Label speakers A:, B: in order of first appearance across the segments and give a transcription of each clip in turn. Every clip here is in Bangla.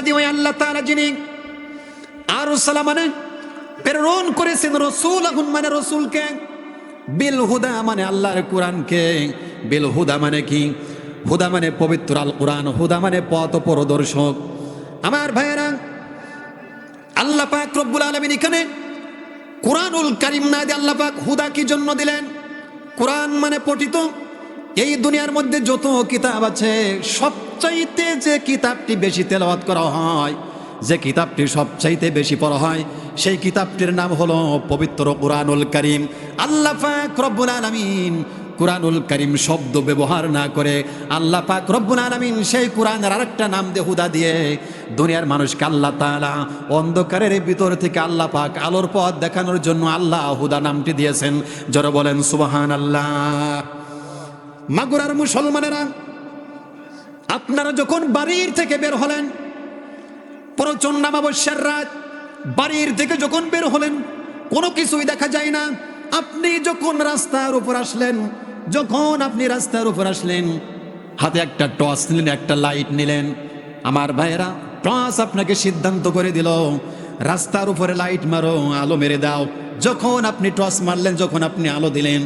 A: হুয়াল্লাযী ওয়া আল্লাহ তাআলা যিনি আর মানে প্রেরণ করেছেন রসুল, এখন মানে রসুলকে। বিল হুদা মানে আল্লাহর কোরআনকে। বিল হুদা মানে কি? হুদা মানে পবিত্র আল কোরআন হুদা মানে পথ পরদর্শক। আমার ভাইয়েরা, আল্লাহ পাক রব্বুল আলমিন এখানে কোরআনুল কারিম না দিয়ে আল্লাহ পাক হুদা কি জন্য দিলেন? কোরআন মানে পঠিত এই দুনিয়ার মধ্যে যত কিতাব আছে, সবচাইতে যে কিতাবটি বেশি তেলাওয়াত করা হয়, যে কিতাবটি সবচাইতে বেশি পড়া হয়, সেই কিতাবটির নাম হলো পবিত্র কোরআনুল করিম। আল্লাহ পাক রব্বুল আলামিন কোরআনুল করিম শব্দ ব্যবহার না করে আল্লাহ পাক রব্বুল আলামিন সেই কোরআনের আরেকটা নাম দিয়ে হুদা দিয়ে দুনিয়ার মানুষকে আল্লাহ তাআলা অন্ধকারের ভিতর থেকে আল্লাহ পাক আলোর পথ দেখানোর জন্য আল্লাহ হুদা নামটি দিয়েছেন। যারা বলেন সুবাহান আল্লাহ মাগুরার মুসলমানেরা, আপনারা যখন বাড়ির থেকে বের হলেন প্রচণ্ড অমাবস্যার রাত, বাড়ির থেকে যখন বের হলেন, কোনো কিছুই দেখা যায় না। আপনি যখন রাস্তার উপর আসলেন, যখন আপনি রাস্তার উপর আসলেন, হাতে একটা টর্চ নিলেন, একটা লাইট নিলেন। আমার ভাইয়েরা, টর্চ আপনাকে সিদ্ধান্ত করে দিল, রাস্তার উপরে লাইট মারো, আলো মেরে দাও। যখন আপনি টর্চ মারলেন, যখন আপনি আলো দিলেন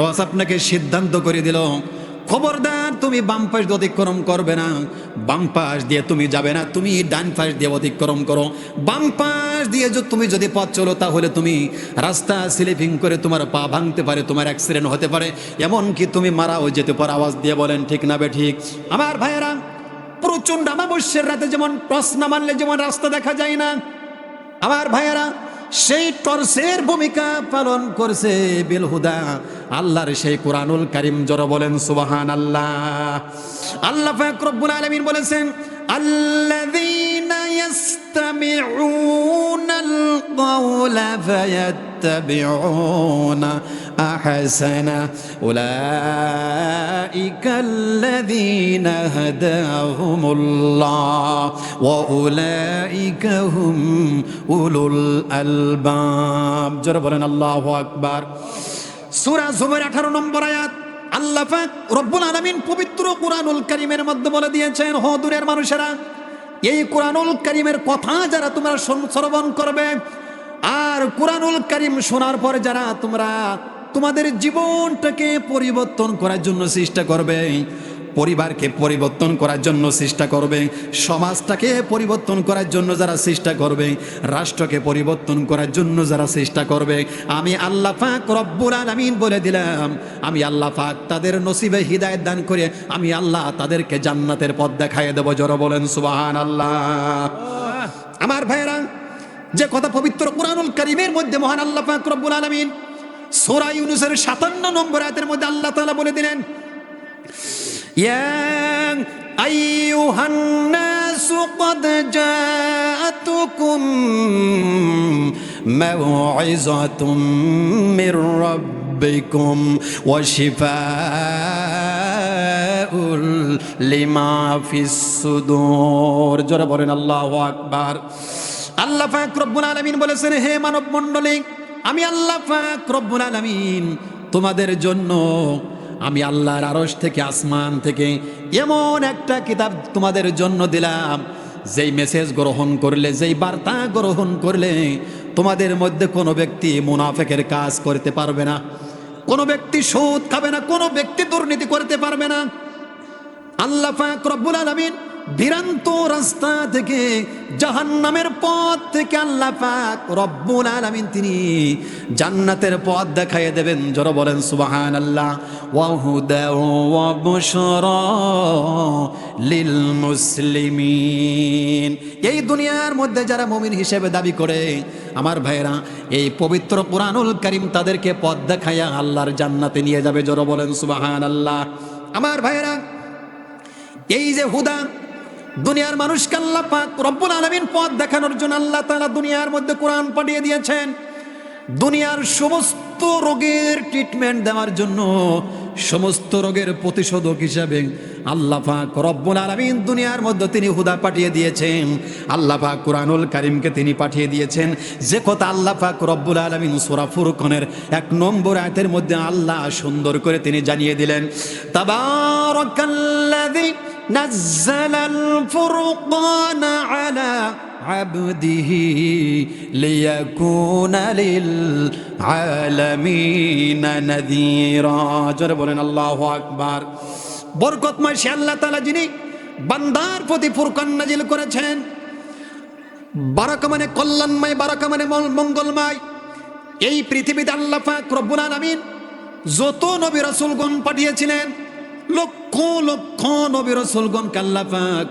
A: টর্চ আপনাকে সিদ্ধান্ত করে দিল, খবরদার, তুমি বাম পাশ দিয়ে অতিক্রম করবে না। বাম পাশ দিয়ে তুমি যাবে না, তুমি ডান পাশ দিয়ে অতিক্রম করো। বাম পাশ দিয়ে তুমি যদি পথ চলো, তাহলে তুমি রাস্তা স্লিপিং করে তোমার পা ভাঙতে পারে, তোমার অ্যাক্সিডেন্ট হতে পারে। এমনকি তুমি মারাও যেতে পারো, আওয়াজ দিয়ে বলেন, ঠিক না বে, ঠিক। আমার ভাইয়েরা, প্রচণ্ড অমাবস্যের রাতে যেমন টস না মারলে যেমন রাস্তা দেখা যায় না। আমার ভাইয়েরা সেই টর্চের ভূমিকা পালন করছে বিলহুদা আল্লাহর সেই কোরআনুল করিম জড় বলেন সুবাহান আল্লাহ আল্লাহ ফাকরুল আলমিন বলেছেন الذين يستمعون القول فيتبعون أحسنه أولئك الذين هداهم الله وأولئك هم أولو الألباب جربنا الله أكبر সূরা জুমার 18 নম্বর আয়াত আল্লাহ রব্বুল আলমিন পবিত্র কোরআনুল করিমের মধ্যে বলে দিয়েছেন, হ দূরের মানুষেরা, এই কোরআনুল করিমের কথা যারা তোমরা শ্রবণ করবে, আর কোরআনুল করিম শোনার পর যারা তোমরা তোমাদের জীবনটাকে পরিবর্তন করার জন্য চেষ্টা করবে পরিবারকে পরিবর্তন করার জন্য চেষ্টা করবে। সমাজটাকে পরিবর্তন করার জন্য যারা চেষ্টা করবে, রাষ্ট্রকে পরিবর্তন করার জন্য যারা চেষ্টা করবে। আমি আল্লাহ পাক রব্বুল আলামিন বলে দিলাম, আমি আল্লাহ পাক তাদের নসিবে হৃদায়ত দান করে আমি আল্লাহ তাদেরকে জান্নাতের পথ দেখাইয়ে দেবো। জড়ো বলেন সুবাহান আল্লাহ আমার ভাইয়েরা, যে কথা পবিত্র কোরআনুল করিমের মধ্যে মহান আল্লাহ পাক রব্বুল আলামিন সূরা ইউনুসের 57 নম্বর আয়াতের মধ্যে আল্লাহ তাআলা বলে দিলেন يا أيها الناس قد جاءتكم موعظة من ربكم وشفاء لما في الصدور জোরে বলেন আল্লাহু আকবার আল্লাহ পাক রব্বুল আলামিন বলেছেন হে মানব মণ্ডলী আমি আল্লাহ পাক রব্বুল আলামিন তোমাদের জন্য আমি আল্লাহর আরশ থেকে আসমান থেকে এমন একটা কিতাব তোমাদের জন্য দিলাম। যেই মেসেজ গ্রহণ করলে, যেই বার্তা গ্রহণ করলে তোমাদের মধ্যে কোনো ব্যক্তি মুনাফেকের কাজ করতে পারবে না। কোনো ব্যক্তি সুদ খাবে না, কোনো ব্যক্তি দুর্নীতি করতে পারবে না। আল্লাহ ফাকরবুল আলামিন বিরান্ত রাস্তা থেকে, জাহান্নামের পথ থেকে আল্লাহ পাক রব্বুল আলামিন তিনি জান্নাতের পথ দেখাইয়ে দেবেন। জোরে বলেন সুবহান আল্লাহ লিল মুসলিমিন। এই দুনিয়ার মধ্যে যারা মুমিন হিসেবে দাবি করে, আমার ভাইয়েরা, এই পবিত্র কোরআনুল কারীম তাদেরকে পথ দেখাইয়া আল্লাহর জান্নাতে নিয়ে যাবে। জোরে বলেন সুবহান আল্লাহ আমার ভাইয়েরা, এই যে হুদা দুনিয়ার মানুষকে আল্লাহ পাক রব্বুল আলমিন পথ দেখানোর জন্য আল্লাহ তাআলা দুনিয়ার মধ্যে কোরআন পাঠিয়ে দিয়েছেন। দুনিয়ার সমস্ত রোগের ট্রিটমেন্ট দেওয়ার জন্য সমস্ত রোগের প্রতিষেধক হিসাবে আল্লাহ পাক রব্বুল আলমিন দুনিয়ার মধ্যে তিনি হুদা পাঠিয়ে দিয়েছেন। আল্লাহ পাক কোরআনুল কারিমকে তিনি পাঠিয়ে দিয়েছেন। যে কথা আল্লাহ পাক রব্বুল আলমিন সুরা ফুরকনের এক নম্বর আয়াতের মধ্যে আল্লাহ সুন্দর করে তিনি জানিয়ে দিলেন, তাবারাকাল্লাযী نزل الفرقان على عبده ليكون للعالمين نذيرا জোরে বলেন আল্লাহু আকবার বরকতময় সে আল্লাহ তাআলা যিনি বান্দার প্রতি ফুরকান নাজিল করেছেন বারাকা মানে কল্যাণময় বারাকা মানে মল- মঙ্গলময় এই পৃথিবীতে আল্লাহ পাক রব্বুল আলামিন যত নবী রাসূলগণ পাঠিয়েছিলেন লক্ষ লক্ষ নবীর রাসূলগণকে আল্লাহ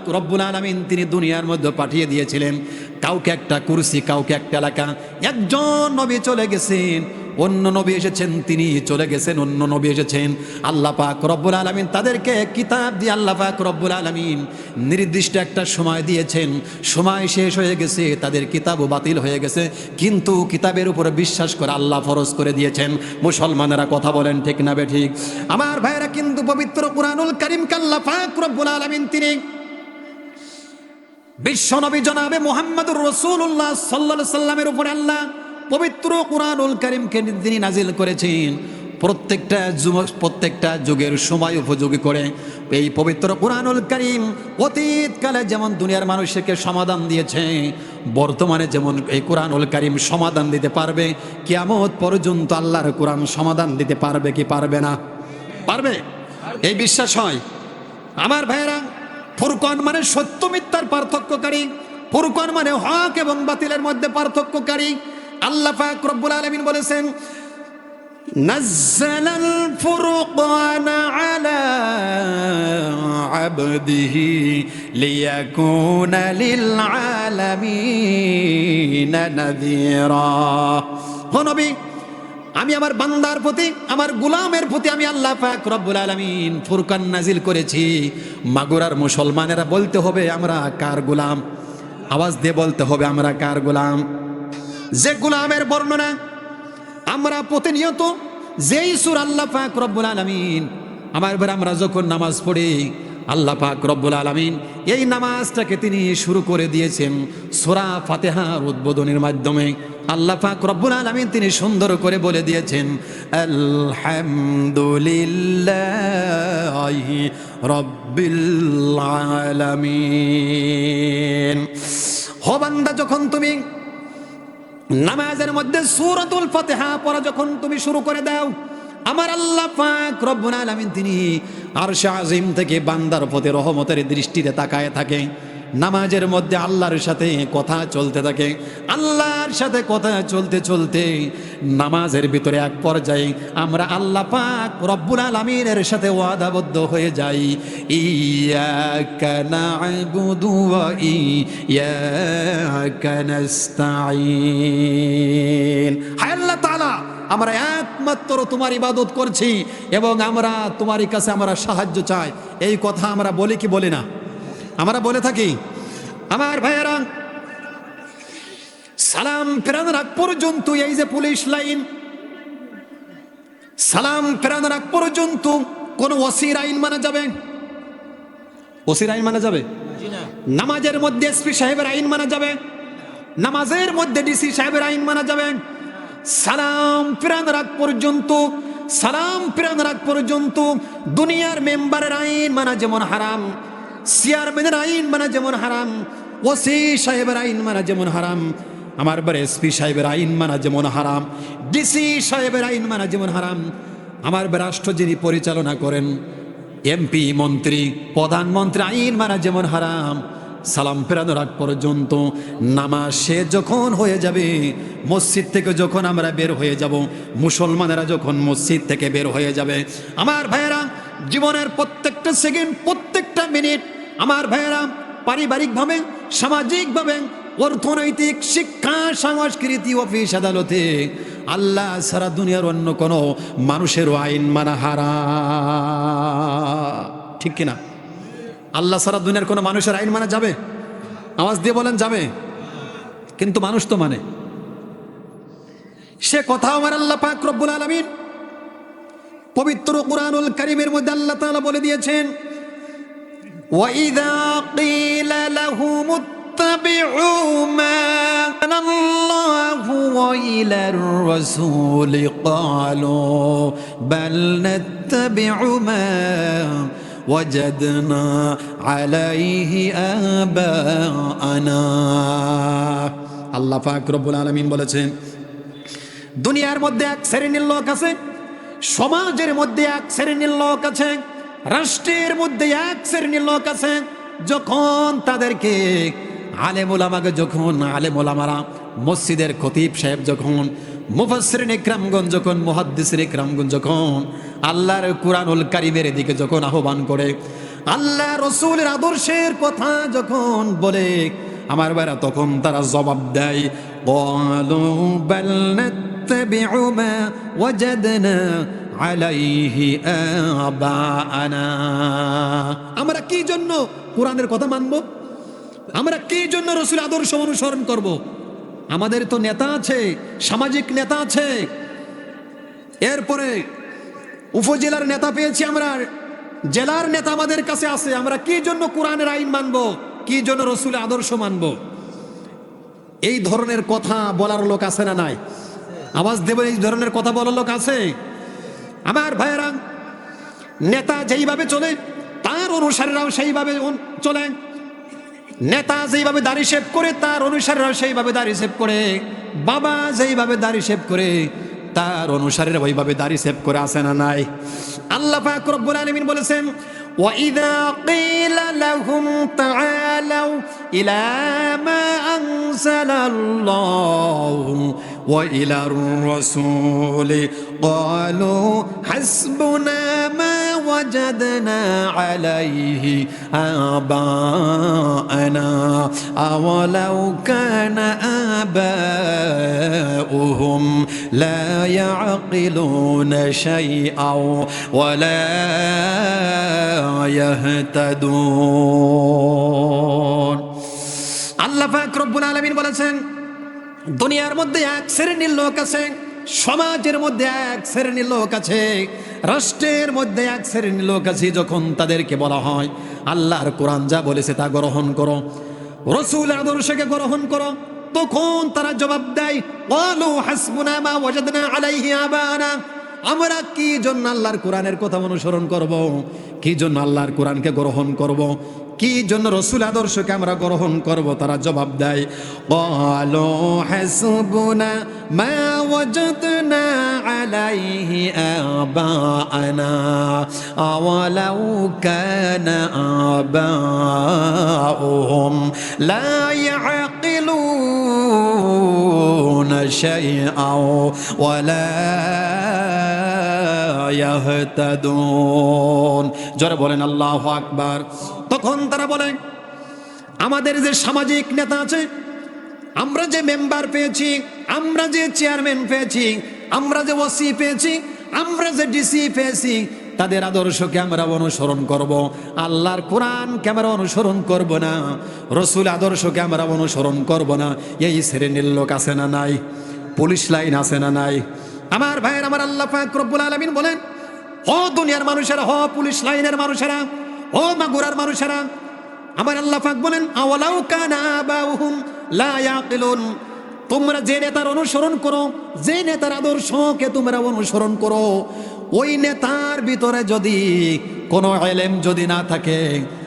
A: রব্বুল আলমিন তিনি দুনিয়ার মধ্যে পাঠিয়ে দিয়েছিলেন। কাউকে একটা কুরসি, কাউকে একটা এলাকা। একজন নবী চলে গেছেন। অন্য নবী এসেছেন, তিনি চলে গেছেন, অন্য নবী এসেছেন। আল্লাহ পাক রব্বুল আলামিন তাদেরকে কিতাব দিয়ে আল্লাহ পাক রব্বুল আলামিন নির্দিষ্ট একটা সময় দিয়েছেন। সময় শেষ হয়ে গেছে, তাদের কিতাবও বাতিল হয়ে গেছে। কিন্তু কিতাবের উপরে বিশ্বাস করে আল্লাহ ফরজ করে দিয়েছেন। মুসলমানেরা কথা বলেন, ঠিক না বে ঠিক? আমার ভাইরা কিন্তু পবিত্র কুরআনুল করিম কাল্লা পাক রব্বুল আলামিন তিনি বিশ্বনবী জনাবে মোহাম্মদুর রসুল্লাহ সাল্লা সাল্লামের উপরে আল্লাহ পবিত্র কোরআনুল করিমকে তিনি নাজিল করেছেন। প্রত্যেকটা যুগ- প্রত্যেকটা যুগের সময় উপযোগী করে এই পবিত্র কোরআনুল করিম অতীতকালে যেমন দুনিয়ার মানুষকে সমাধান দিয়েছে, বর্তমানে যেমন এই কোরআনুল করিম সমাধান দিতে পারবে, কিয়ামত পর্যন্ত আল্লাহর কোরআন সমাধান দিতে পারবে কি পারবে না? পারবে? এই বিশ্বাস হয়। আমার ভাইয়েরা, ফুরকন মানে সত্য মিথ্যার পার্থক্যকারী, ফুরকন মানে হক এবং বাতিলের মধ্যে পার্থক্যকারী। আল্লাহ পাক রব্বুল আলামিন বলেছেন نزل الفرقان على عبده ليكون للعالمين نذيرا هو নবী আমি আমার বান্দার প্রতি আমার গুলামের প্রতি আমি আল্লাহ পাক রব্বুল আলামিন ফুরকান নাজিল করেছি মাগুরার মুসলমানেরা বলতে হবে আমরা কার গুলাম আওয়াজ দিয়ে বলতে হবে আমরা কার গুলাম যে গুলামের বর্ণনা আমরা প্রতিনিয়ত যেই সুর আল্লাহ পাক রব্বুল আলামিন, আমার এবার আমরা যখন নামাজ পড়ি, আল্লাহ পাক রব্বুল আলামিন এই নামাজটাকে তিনি শুরু করে দিয়েছেন সোরা ফাতেহার উদ্বোধনের মাধ্যমে। আল্লাহ পাক রব্বুল আলামিন তিনি সুন্দর করে বলে দিয়েছেন, আলহামদুলিল্লাহ রব্বিল আলামিন। হো বান্দা, যখন তুমি নামাজের মধ্যে সুরতুল ফতেহা পড়া যখন তুমি শুরু করে দাও, আমার আল্লাহ পাক রব্বুল আলামিন তিনি আরশ আজিম থেকে বান্দার প্রতি রহমতের দৃষ্টিতে তাকায় থাকে। নামাজের মধ্যে আল্লাহর সাথে কথা চলতে থাকে। আল্লাহর সাথে কথা চলতে চলতে নামাজের ভিতরে এক পর্যায়ে আমরা আল্লাহ পাক রব্বুল আলামিনের সাথে ওয়াদাবদ্ধ হয়ে যাই। আল্লাহ তাআলা, আমরা একমাত্র তোমার ইবাদত করছি এবং আমরা তোমারই কাছে আমরা সাহায্য চাই। এই কথা আমরা বলি কি বলি না? আমরা বলে থাকি আমার ভাইয়েরা সালাম ফেরানোর আগ পর্যন্ত এই যে পুলিশ লাইন সালাম ফেরানোর আগ পর্যন্ত কোন ওসির আইন মানা যাবে? ওসির আইন মানা যাবে? নামাজের মধ্যে এসপি সাহেবের আইন মানা যাবে? নামাজের মধ্যে ডিসি সাহেবের আইন মানা যাবে? সালাম ফেরানোর আগ পর্যন্ত সালাম ফেরানোর আগ পর্যন্ত দুনিয়ার মেম্বারের আইন মানা যেমন হারাম চেয়ারম্যানের আইন মানা যেমন হারাম, ওসি সাহেবের আইন মানা যেমন হারাম, আমার বার এসপি সাহেবের আইন মানা যেমন হারাম, ডিসি সাহেবের আইন মানা যেমন হারাম। আমার রাষ্ট্র যিনি পরিচালনা করেন, এমপি, মন্ত্রী, প্রধানমন্ত্রী, আইন মানা যেমন হারাম। সালাম ফেরানোর আগ পর্যন্ত নামাজ শেষ যখন হয়ে যাবে, মসজিদ থেকে যখন আমরা বের হয়ে যাব, মুসলমানেরা যখন মসজিদ থেকে বের হয়ে যাবে, আমার ভাইয়েরা, জীবনের প্রত্যেকটা সেকেন্ড, প্রত্যেকটা মিনিট আমার ভাইয়েরা, পারিবারিকভাবে, সামাজিকভাবে, অর্থনৈতিক, শিক্ষা, সংস্কৃতি, অফিস, আদালতে আল্লাহ সারা দুনিয়ার অন্য কোনো মানুষেরও আইন মানা হারা। ঠিক কিনা? আল্লাহ সারা দুনিয়ার কোনো মানুষের আইন মানা যাবে? আওয়াজ দিয়ে বলেন, যাবে। কিন্তু মানুষ তো মানে। সে কথা আমার আল্লাহ পাক রব্বুল আলমিন পবিত্র কুরআনুল করিমের মধ্যে আল্লাহ তাআলা বলে দিয়েছেন وإذا قيل لهم اتبعوا ما أنزل الله وإلى الرسول قالوا بل نتبع ما وجدنا عليه آباءنا আল্লাহ পাক রব্বুল আলামিন বলেছেন দুনিয়ার মধ্যে এক শ্রেণীর লোক আছে সমাজের মধ্যে এক শ্রেণীর লোক আছে রাষ্ট্রের মধ্যে এক শ্রেণীর লোক আছে যখন তাদেরকে আলেমুল আমাকে যখন আলেমুল আমারা মসজিদের খতিব সাহেব যখন মুফাসরিন ইকরামগঞ্জ যখন মুহাদ্দিসিন ইকরামগঞ্জ যখন আল্লাহর কুরআনুল কারিমের দিকে যখন আহ্বান করে আল্লাহ রসুলের আদর্শের কথা যখন বলে আমার বেড়া তখন তারা জবাব দেয় قالوا بل نتبع ما وجدنا আমরা কি জন্য কোরআনের কথা মানব? আমরা কি জন্য রসুল আদর্শ অনুসরণ করব। আমাদের তো নেতা আছে, সামাজিক নেতা আছে। এরপরে উপজেলার নেতা পেয়েছি আমরা, জেলার নেতা আমাদের কাছে আছে। আমরা কি জন্য কোরআনের আইন মানব? কি জন্য রসুল আদর্শ মানব? এই ধরনের কথা বলার লোক আছে না নাই? আওয়াজ দেবেন এই ধরনের কথা বলার লোক আছে? আমার ভাইয়েরা নেতা যেইভাবে চলে তার অনুসারীরাও সেইভাবে উন- চলে নেতা যেইভাবে দাড়ি শেভ করে তার অনুসারীরাও সেইভাবে দাড়ি শেভ করে বাবা যেইভাবে দাড়ি শেভ করে তার অনুসারীরা ওইভাবে দাড়ি শেভ করে আসে না নাই আল্লাহ পাক রব্বুল আলামিন বলেছেন وإذا قيل لهم تعالوا إلى ما أنزل الله وإلى الرسول قالوا حسبنا ما وجدنا عليه آباءنا أولو كان آباؤهم لا يعقلون شيئا ولا يهتدون আল্লাহ পাক রব্বুল আলামিন বলেছেন দুনিয়ার মধ্যে এক শ্রেণির লোক আছে, সমাজের মধ্যে এক শ্রেণির লোক আছে, রাষ্ট্রের মধ্যে এক শ্রেণির লোক আছে, যখন তাদেরকে বলা হয়, আল্লাহর কোরআন যা বলেছে তা গ্রহণ করো, রসুল আদর্শকে গ্রহণ করো, তখন তারা জবাব দেয় আমরা কি জন্য আল্লাহর কোরআনের কথা অনুসরণ করব। কি জন্য আল্লাহর কোরআনকে গ্রহণ করব। কি জন্য রসুল আদর্শকে আমরা গ্রহণ করব তারা জবাব দেয়, কলো জোরে বলেন, আল্লাহ আকবার। তখন তারা বলেন আমাদের যে সামাজিক নেতা আছে, আমরা যে মেম্বার পেয়েছি, আমরা যে চেয়ারম্যান পেয়েছি, আমরা যে ওসি পেয়েছি, আমরা যে ডিসি পেয়েছি, তাদের আদর্শকে আমরা অনুসরণ করব। আল্লাহর কোরআনকে আমরা অনুসরণ করব না, রসুল আদর্শকে আমরা অনুসরণ করব না। এই শ্রেণির লোক আছে না নাই? পুলিশ লাইন আছে না নাই? আমার ভাইয়ের, আমার আল্লাহ রব্বুল আলামিন বলেন, ও দুনিয়ার মানুষেরা হ পুলিশ লাইনের মানুষেরা, ও মাগুরার মানুষেরা, আমার আল্লাহ পাক বলেন, আওয়ালাউ তোমরা যে নেতার অনুসরণ করো, যে নেতার আদর্শকে তোমরা অনুসরণ করো, ওই নেতার ভিতরে যদি কোনো এলেম যদি না থাকে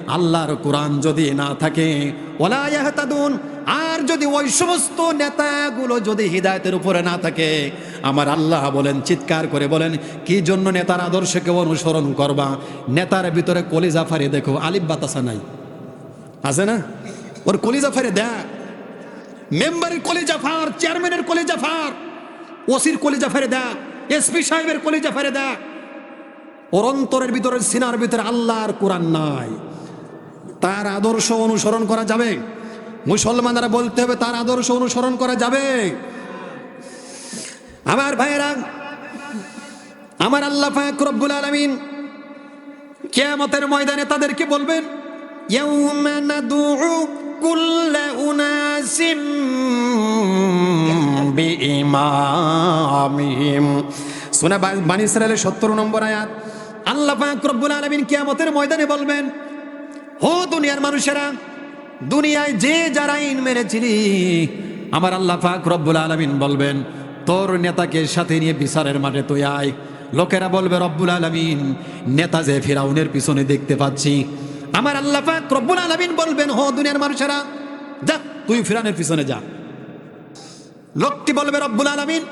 A: আল্লাহর কোরআন যদি না থাকে ওলা ইয়াহতাদুন, আর যদি ওই সমস্ত নেতাগুলো যদি হৃদায়তের উপরে না থাকে, আমার আল্লাহ বলেন, চিৎকার করে বলেন, কি জন্য নেতার আদর্শকে অনুসরণ করবা? নেতার ভিতরে কলিজা ফারে দেখো, আলিফ বাতাসা নাই। আছে না? ওর কলিজা ফারে দেখ। মেম্বারের কলিজা ফার, চেয়ারম্যানের কলিজা ফার, ওসির কলিজা ফারে দেখ, এসপি সাহেবের কলিজা ফারে দেখ। ওর অন্তরের ভিতরে, সিনার ভিতরে আল্লাহর কোরআন নাই। তার আদর্শ অনুসরণ করা যাবে। মুসলমানরা বলতে হবে তার আদর্শ অনুসরণ করা যাবে। আমার ভাইয়েরা, আমার আল্লাহ ফাকরবুল আলমিন কেয়ামতের ময়দানে তাদেরকে বলবেন সোনা সত্তর নম্বর আয়াত। আল্লাহ ফাকরবুল আলমিন কেয়ামতের ময়দানে বলবেন হো দুনিয়ার মানুষেরা, দুনিয়ায় যে যারা আইন মেরেছিলি, আমার আল্লাহ পাক রব্বুল আলমিন বলবেন, তোর নেতাকে সাথে নিয়ে বিচারের মাঠে তুই আয়। লোকেরা বলবে, রব্বুল আলমিন, নেতা যে ফিরাউনের পিছনে দেখতে পাচ্ছি। আমার আল্লাহ পাক রব্বুল আলমিন বলবেন, হো দুনিয়ার মানুষেরা, যা, তুই ফিরানের পিছনে যা। লোকটি বলবে, রব্বুল আলমিন,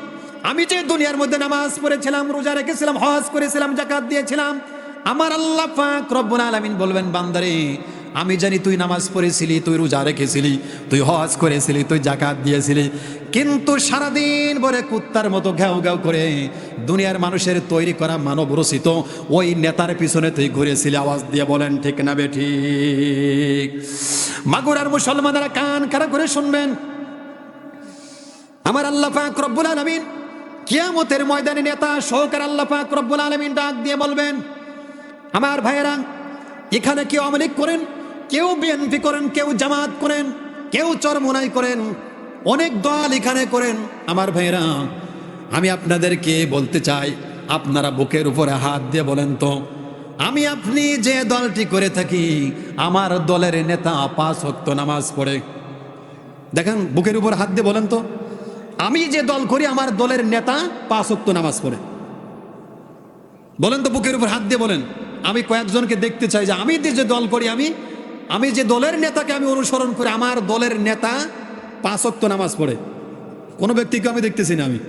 A: আমি যে দুনিয়ার মধ্যে নামাজ পড়েছিলাম, রোজা রেখেছিলাম, হজ করেছিলাম জাকাত দিয়েছিলাম আমার আল্লাহ পাক রব্বুল আলমিন বলবেন, বান্দারে, আমি জানি তুই নামাজ পড়েছিলি, তুই রোজা রেখেছিলি, তুই হজ করেছিলি, তুই জাকাত দিয়েছিলি, কিন্তু সারাদিন ভরে কুত্তার মতো ঘেউ ঘেউ করে দুনিয়ার মানুষের তৈরি করা মানব রচিত ওই নেতার পিছনে তুই ঘুরেছিলি, আওয়াজ দিয়ে বলেন, ঠিক না বে ঠিক? মাগুরার মুসলমানেরা কান খারাপ করে শুনবেন, আমার আল্লাহ পাক রব্বুল আলমিন কিয়ামতের ময়দানে নেতা সহকার আল্লাহ পাক রব্বুল আলমিন ডাক দিয়ে বলবেন আমার ভাইয়েরা, এখানে কেউ আওয়ামী করেন, কেউ বিএনপি করেন, কেউ জামাত করেন, কেউ চরমোনাই করেন, অনেক দল এখানে করেন। আমার ভাইয়েরা, আমি আপনাদেরকে বলতে চাই, আপনারা বুকের উপরে হাত দিয়ে বলেন তো, আমি আপনি যে দলটি করে থাকি, আমার দলের নেতা পাঁচ হক্ত নামাজ পড়ে। দেখেন, বুকের উপর হাত দিয়ে বলেন তো, আমি যে দল করি, আমার দলের নেতা পাঁচ অক্ত নামাজ পড়ে। বলেন তো, বুকের উপর হাত দিয়ে বলেন। আমি কয়েকজনকে দেখতে চাই যে আমি যে দল করি, আমি আমি যে দলের নেতাকে আমি অনুসরণ করি, আমার দলের নেতা পাঁচ অক্ত নামাজ পড়ে। কোনো ব্যক্তিকে আমি দেখতেছি না আমি।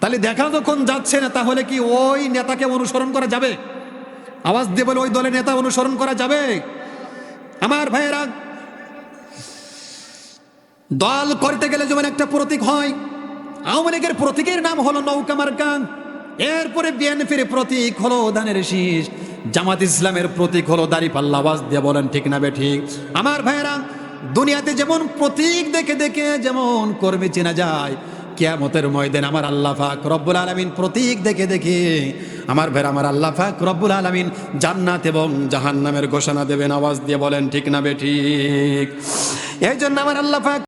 A: তাহলে দেখা যখন যাচ্ছে না, তাহলে কি ওই নেতাকে অনুসরণ করা যাবে? আওয়াজ দিয়ে বলে, ওই দলের নেতা অনুসরণ করা যাবে? আমার ভাইয়েরা, দল করতে গেলে যেমন একটা প্রতীক হয়, আওয়ামী লীগের প্রতীকের নাম হলো নৌকা মার্কা। এরপরে বিএনপির প্রতীক হলো ধানের শীষ। জামাত ইসলামের প্রতীক হলো দাড়ি পাল্লা আওয়াজ দিয়ে বলেন, ঠিক না বে, ঠিক। আমার ভাইয়েরা, দুনিয়াতে যেমন প্রতীক দেখে দেখে যেমন কর্মী চেনা যায়, কেয়ামতের ময়দান আমার আল্লাহ পাক রব্বুল আলমিন প্রতীক দেখে দেখে, আমার ভের আমার আল্লাহ পাক রব্বুল আলমিন জান্নাত এবং জাহান্নামের ঘোষণা দেবেন, আওয়াজ দিয়ে বলেন, ঠিক না বে, ঠিক। এই জন্য আমার আল্লাহ পাক